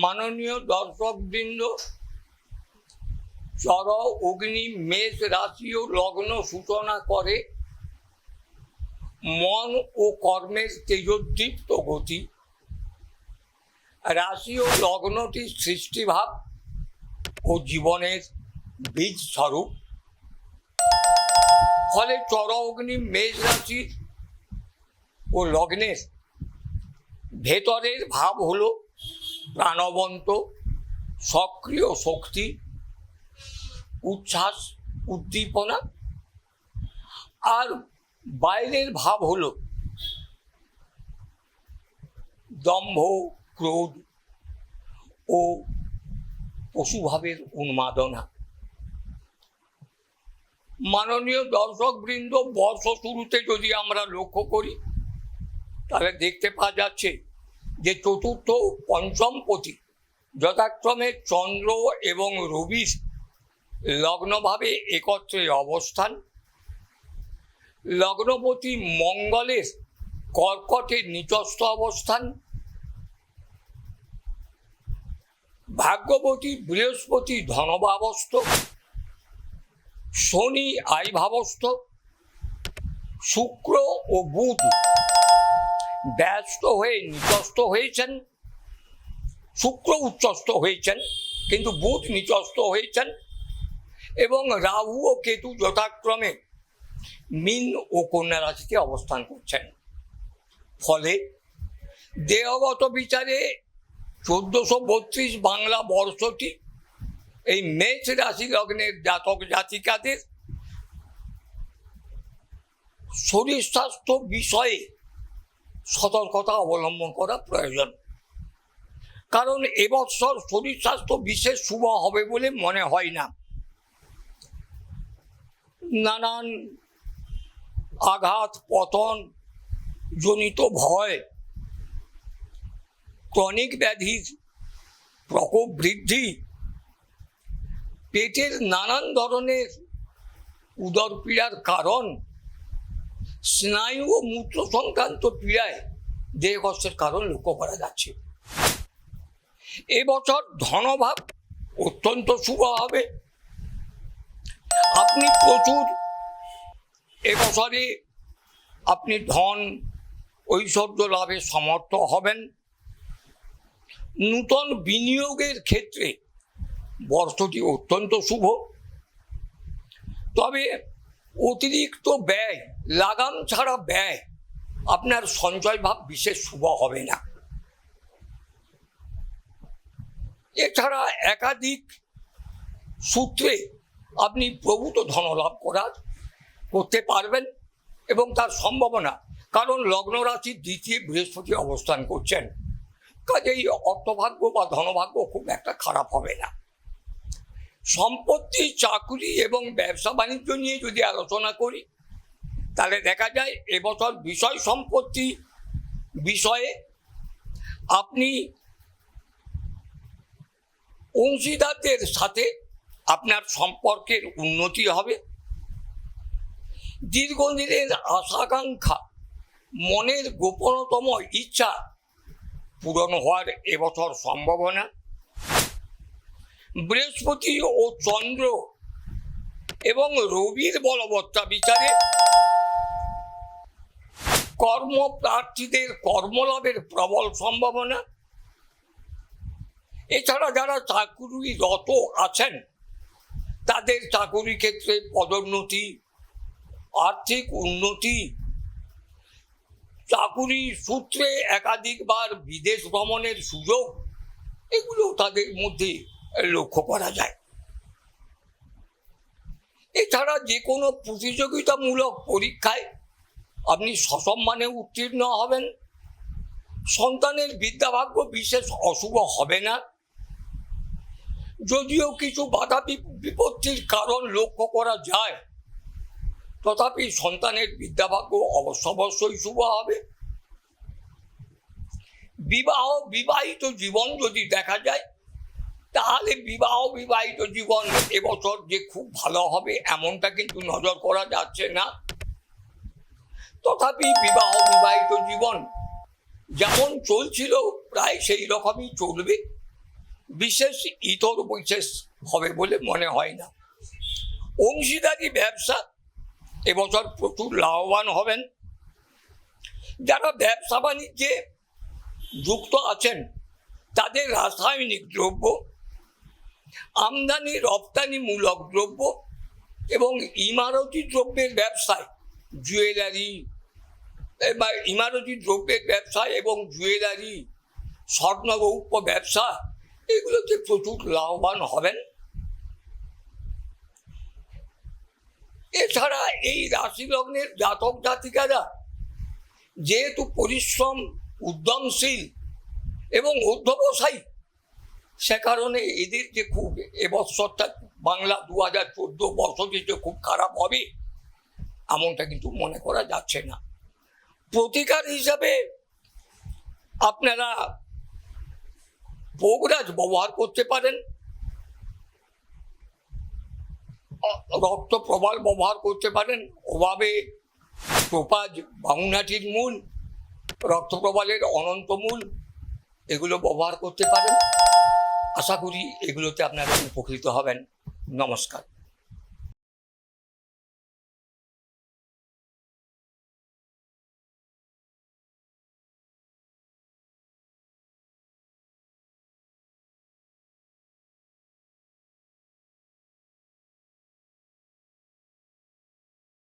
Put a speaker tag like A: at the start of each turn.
A: মাননীয় দর্শকবৃন্দ, চর, অগ্নি, মেষ রাশি ও লগ্ন সূচনা করে। মন ও কর্মের তেজোদ্দীপ্ত গতি। রাশি ও লগ্নটি সৃষ্টিভাব ও জীবনের বীজ স্বরূপ ফলে চর, অগ্নি, মেষ রাশির ও লগ্নের ভেতরের ভাব হলো প্রাণবন্ত, সক্রিয় শক্তি, উচ্ছ্বাস, উদ্দীপনা। আর বাইরের ভাব হলো দম্ভ, ক্রোধ ও পশুভাবের উন্মাদনা। মাননীয় দর্শকবৃন্দ বর্ষ শুরুতে যদি আমরা লক্ষ্য করি, তাহলে দেখতে পাওয়া যাচ্ছে যে চতুর্থ পঞ্চম পতি, যথাক্রমে চন্দ্র এবং রবির লগ্নভাবে একত্রে অবস্থান। লগ্নপতি মঙ্গলের কর্কটের নিচস্থ অবস্থান। ভাগ্যবতী বৃহস্পতি ধনভাবস্থ। শনি আইভাবস্থ শুক্র ও বুধ ব্যস্ত হয়ে নিচস্থ হয়েছেন, শুক্র উচ্চস্ত হয়েছেন, কিন্তু বুধ নিচস্থ হয়েছেন, এবং রাহু ও কেতু যথাক্রমে মিন ও কন্যা রাশিতে অবস্থান করছেন। ফলে দেহগত বিচারে চোদ্দশো বত্রিশ বাংলা বর্ষটি এই মেষ রাশি লগ্নের জাতক জাতিকাদের শরীর স্বাস্থ্য বিষয়ে সতর্কতা অবলম্বন করা প্রয়োজন। কারণ এবছর শরীর স্বাস্থ্য বিশেষ শুভ হবে বলে মনে হয় না। নানান আঘাত, পতন জনিত ভয়, ক্রনিক ব্যাধির প্রকোপ বৃদ্ধি, পেটের নানান ধরনের উদর পীড়ার কারণ স্নায়ু ও মূত্র সংক্রান্ত পীড়ায় দেহ কষ্টের কারণ লক্ষ্য করা যাচ্ছে। এবছর ধনভাব অত্যন্ত শুভ হবে। আপনি প্রচুর এবছরে আপনি ধন, ঐশ্বর্য লাভে সমর্থ হবেন। নূতন বিনিয়োগের ক্ষেত্রে বর্ষটি অত্যন্ত শুভ। তবে অতিরিক্ত ব্যয়, লাগাম ছাড়া ব্যয়, আপনার সঞ্চয় ভাব বিশেষ শুভ হবে না। এছাড়া একাধিক সূত্রে আপনি প্রভূত ধনলাভ করার করতে পারবেন এবং তার সম্ভাবনা, কারণ লগ্ন রাশির দ্বিতীয় বৃহস্পতি অবস্থান করছেন। কাজেই অর্থভাগ্য বা ধনভাগ্য খুব একটা খারাপ হবে না। সম্পত্তি, চাকুরি এবং ব্যবসা বাণিজ্য নিয়ে যদি আলোচনা করি, তাহলে দেখা যায় এবছর বিষয় সম্পত্তি বিষয়ে আপনি অংশীদারদের সাথে আপনার সম্পর্কের উন্নতি হবে। দীর্ঘদিনের আশাকাঙ্ক্ষা, মনের গোপনতম ইচ্ছা পূরণ হওয়ার এবছর সম্ভাবনা। বৃহস্পতি ও চন্দ্র এবং রবির বলবত্তা বিচারে। কর্মপ্রার্থীদের কর্মলাভের প্রবল সম্ভাবনা। এছাড়া যারা চাকুরিরত আছেন, তাদের চাকুরি ক্ষেত্রে পদোন্নতি, আর্থিক উন্নতি, চাকুরি সূত্রে একাধিকবার বিদেশ ভ্রমণের সুযোগ, এগুলো তাদের মধ্যে লক্ষ্য করা যায়। এছাড়া যে কোনো প্রতিযোগিতামূলক পরীক্ষায় আপনি সসম্মানে উত্তীর্ণ হবেন। সন্তানের বিদ্যাভাগ্য বিশেষ অশুভ হবে না। যদিও কিছু বাধা বিপ- বিপত্তির কারণ লক্ষ্য করা যায়, তথাপি সন্তানের বিদ্যাভাগ্য অবশ্য অবশ্যই শুভ হবে। বিবাহ বিবাহিত জীবন যদি দেখা যায় তাহলে বিবাহ বিবাহিত জীবন এবছর যে খুব ভালো হবে, এমনটা কিন্তু নজর করা যাচ্ছে না। তথাপি বিবাহ বিবাহিত জীবন যেমন চলছিল, প্রায় সেই রকমই চলবে। বিশেষ ইতর বিশেষ হবে বলে মনে হয় না। অংশীদারি ব্যবসা এবছর প্রচুর লাভবান হবেন। যারা ব্যবসা বাণিজ্যে যুক্ত আছেন, তাদের রাসায়নিক দ্রব্য আমদানি রপ্তানিমূলক দ্রব্য এবং ইমারতি দ্রব্যের ব্যবসায়, জুয়েলারি, বা ইমারতি দ্রব্যের ব্যবসায় এবং জুয়েলারি, স্বর্ণরৌপ্য ব্যবসা, এগুলোতে প্রচুর লাভবান হবেন। এছাড়া এই রাশি লগ্নের জাতক জাতিকারা যেহেতু পরিশ্রম, উদ্যমশীল এবং অধ্যবসায়ী সে কারণে এদের যে খুব এবছরটা বাংলা দু হাজার চোদ্দ বছরটি খুব খারাপ হবে, এমনটা কিন্তু মনে করা যাচ্ছে না। প্রতিকার হিসাবে আপনারা পোগরাজ ব্যবহার করতে পারেন। রক্ত প্রবাল ব্যবহার করতে পারেন। ওভাবে টোপাজ বাউনাটির মূল, রক্ত রক্তপ্রবালের অনন্ত মূল, এগুলো ব্যবহার করতে পারেন। আশা করি এগুলোতে আপনারা উপকৃত হবেন। নমস্কার।